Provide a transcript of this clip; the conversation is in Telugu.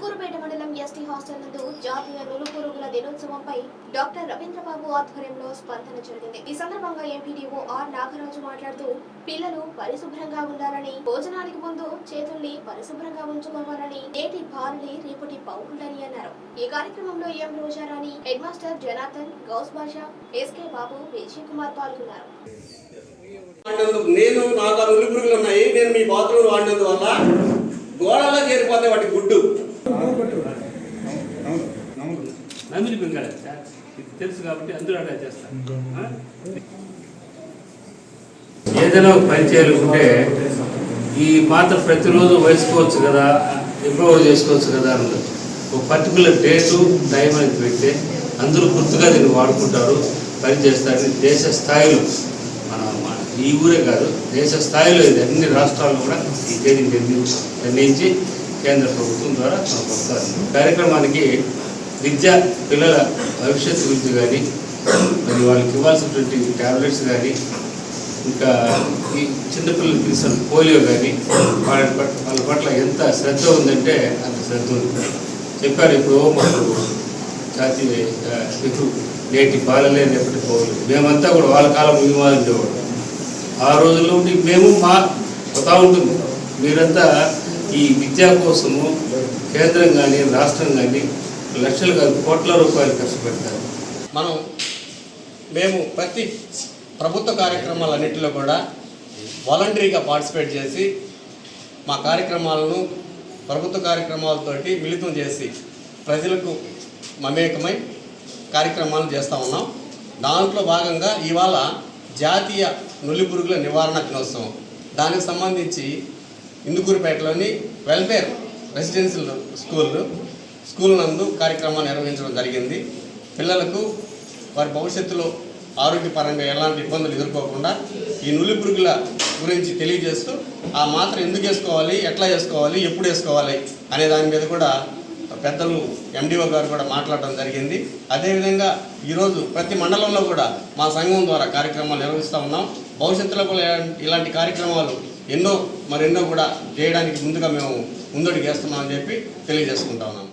నులుకూరుపేట మండలం ఎస్టీ హాస్టల్ నందు జాతీయ నులుకూరుగుల దినోత్సవంపై డాక్టర్ రవీంద్రబాబు ఆధ్వర్యంలో స్పందన జరిగింది. ఈ సందర్భంగా ఎంపీడీఓ ఆర్ నాగరాజు మాట్లాడుతూ పిల్లలు పరిశుభ్రంగా ఉండాలని భోజనానికి ముందు చేతుల్ని పరిశుభ్రంగా ఉంచుకోవాలని నేటి బాలుని రేపటి పౌరులని అన్నారు. ఈ కార్యక్రమంలో M Rojarani head master Janardhan Ghouse Basha SK Babu Vijay Kumar పాల్గొన్నారు. నేను నాకు ఉన్నాయి నేను మీ బాత్రూమ్ వాడినందువల్ల వాటి గుడ్డు. మింగాలి సార్ ఇది తెలుసు కాబట్టి అందరూ అలా చేస్తారు? ఏదైనా ఒక పని చేయాలనుకుంటే ఈ పాత్ర ప్రతిరోజు వేసుకోవచ్చు కదా ఇంప్రూవ్ చేసుకోవచ్చు కదా అన్నది. ఒక పర్టికులర్ డేటు టైం అనేది పెడితే అందరూ గుర్తుగా దీన్ని వాడుకుంటారు పని చేస్తారు. దేశ స్థాయిలో మన ఈ ఊరే కాదు దేశ స్థాయిలో ఇది అన్ని రాష్ట్రాల్లో కూడా ఈ తేదీని నిర్ణయించి నిర్ణయించి కేంద్ర ప్రభుత్వం ద్వారా మనకు వస్తారు కార్యక్రమానికి విద్య పిల్లల భవిష్యత్తు గురించి కానీ మరి వాళ్ళకి ఇవ్వాల్సినటువంటి ట్యాబ్లెట్స్ కానీ ఇంకా ఈ చిన్నపిల్లలు తీసుకున్న పోలియో కానీ వాళ్ళ పట్ల వాళ్ళ పట్ల ఎంత శ్రద్ధ ఉందంటే అంత శ్రద్ధ ఉంది. చెప్పారు ఇప్పుడు మాకు జాతీయ ఆ, ఇప్పుడు నేటి బాలలే రేపటి పోలేదు మేమంతా కూడా వాళ్ళ కాలం మేము ఉండేవాడు ఆ రోజుల్లో ఉండి మేము మా పోతా ఉంటుంది. మీరంతా ఈ విద్య కోసము కేంద్రం కానీ రాష్ట్రం కానీ లక్షలు కాదు కోట్ల రూపాయలు ఖర్చు పెడతారు మనం మేము ప్రతి ప్రభుత్వ కార్యక్రమాలన్నింటిలో కూడా వాలంటరీగా పార్టిసిపేట్ చేసి మా కార్యక్రమాలను ప్రభుత్వ కార్యక్రమాలతోటి మిళితం చేసి ప్రజలకు మమేకమై కార్యక్రమాలు చేస్తూ ఉన్నాం. దాంట్లో భాగంగా ఇవాళ జాతీయ నులి పురుగుల నివారణ దినోత్సవం. దానికి సంబంధించి ఇందుకూరుపేటలోని వెల్ఫేర్ రెసిడెన్షియల్ స్కూల్ స్కూల్ నందు కార్యక్రమాన్ని నిర్వహించడం జరిగింది. పిల్లలకు వారి భవిష్యత్తులో ఆరోగ్యపరంగా ఎలాంటి ఇబ్బందులు ఎదుర్కోకుండా ఈ నులి పురుగుల గురించి తెలియజేస్తూ ఆ మాత్రం ఎందుకు వేసుకోవాలి ఎట్లా వేసుకోవాలి ఎప్పుడు వేసుకోవాలి అనే దాని మీద కూడా పెద్దలు ఎండిఓ గారు కూడా మాట్లాడడం జరిగింది. అదేవిధంగా ఈరోజు ప్రతి మండలంలో కూడా మా సంఘం ద్వారా కార్యక్రమాలు నిర్వహిస్తూ ఉన్నాం. భవిష్యత్తులో కూడా ఇలాంటి- ఇలాంటి కార్యక్రమాలు ఎన్నో మరెన్నో కూడా చేయడానికి ముందుగా మేము ముందడుగు వేస్తున్నామని చెప్పి తెలియజేసుకుంటా ఉన్నాం.